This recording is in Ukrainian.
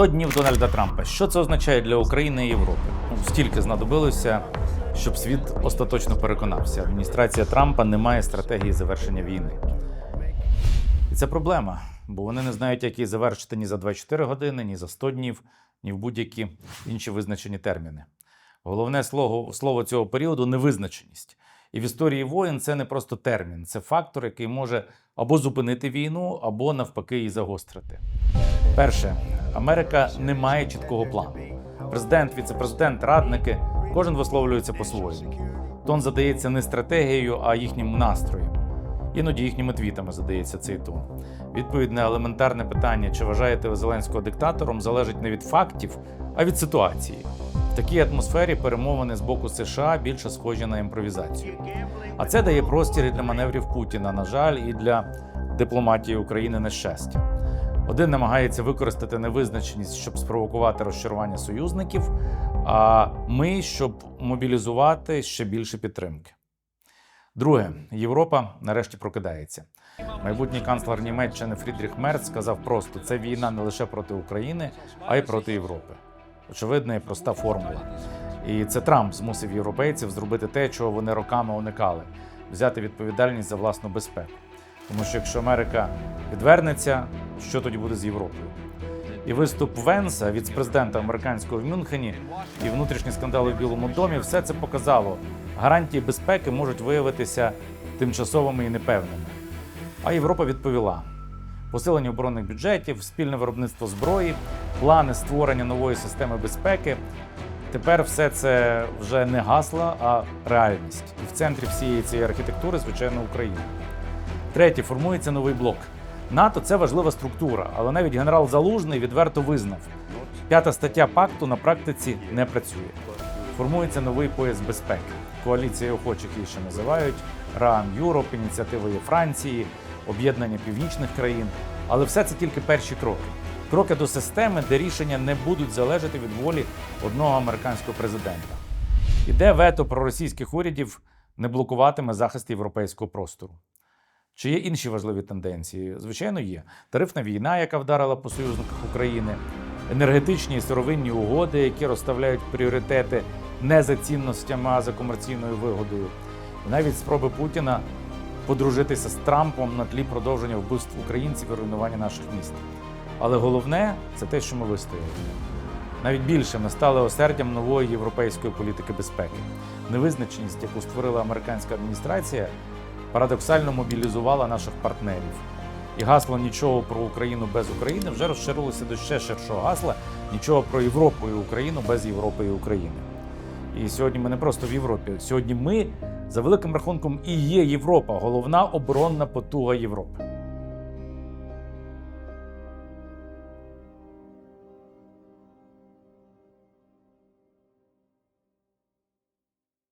100 днів Дональда Трампа. Що це означає для України і Європи? Ну, стільки знадобилося, щоб світ остаточно переконався. Адміністрація Трампа не має стратегії завершення війни. І це проблема, бо вони не знають, як її завершити ні за 24 години, ні за 100 днів, ні в будь-які інші визначені терміни. Головне слово, слово цього періоду невизначеність. І в історії воєн це не просто термін, це фактор, який може або зупинити війну, або навпаки її загострити. Перше, Америка не має чіткого плану. Президент, віцепрезидент, радники кожен висловлюється по-своєму. Тон задається не стратегією, а їхнім настроєм. Іноді їхніми твітами задається цей тон. Відповідь на елементарне питання, чи вважаєте ви Зеленського диктатором, залежить не від фактів, а від ситуації. В такій атмосфері перемовини з боку США більше схожі на імпровізацію. А це дає простір для маневрів Путіна, на жаль, і для дипломатії України на щастя. Один намагається використати невизначеність, щоб спровокувати розчарування союзників, а ми, щоб мобілізувати ще більше підтримки. Друге, Європа нарешті прокидається. Майбутній канцлер Німеччини Фрідріх Мерц сказав просто: це війна не лише проти України, а й проти Європи. Очевидна і проста формула. І це Трамп змусив європейців зробити те, чого вони роками уникали взяти відповідальність за власну безпеку. Тому що якщо Америка відвернеться, що тоді буде з Європою? І виступ Венса, віцпрезидента американського в Мюнхені, і внутрішні скандали в Білому домі, все це показало. Гарантії безпеки можуть виявитися тимчасовими і непевними. А Європа відповіла: посилення оборонних бюджетів, спільне виробництво зброї, плани створення нової системи безпеки. Тепер все це вже не гасла, а реальність. І в центрі всієї цієї архітектури, звичайно, Україна. Третє, формується новий блок. НАТО це важлива структура, але навіть генерал Залужний відверто визнав: п'ята стаття пакту на практиці не працює. Формується новий пояс безпеки. Коаліція охочих її ще називають РАН Юроп, ініціативи Франції, об'єднання північних країн. Але все це тільки перші кроки. Кроки до системи, де рішення не будуть залежати від волі одного американського президента. Іде вето проросійських урядів не блокуватиме захист європейського простору. Чи є інші важливі тенденції? Звичайно, є. Тарифна війна, яка вдарила по союзниках України, енергетичні і сировинні угоди, які розставляють пріоритети не за цінностями, а за комерційною вигодою. І навіть спроби Путіна подружитися з Трампом на тлі продовження вбивств українців і руйнування наших міст. Але головне це те, що ми вистояли. Навіть більше ми стали осердям нової європейської політики безпеки. Невизначеність, яку створила американська адміністрація, парадоксально мобілізувала наших партнерів. І гасло нічого про Україну без України вже розширилося до ще ширшого гасла нічого про Європу і Україну без Європи і України. І сьогодні ми не просто в Європі. Сьогодні ми, за великим рахунком, і є Європа, головна оборонна потуга Європи.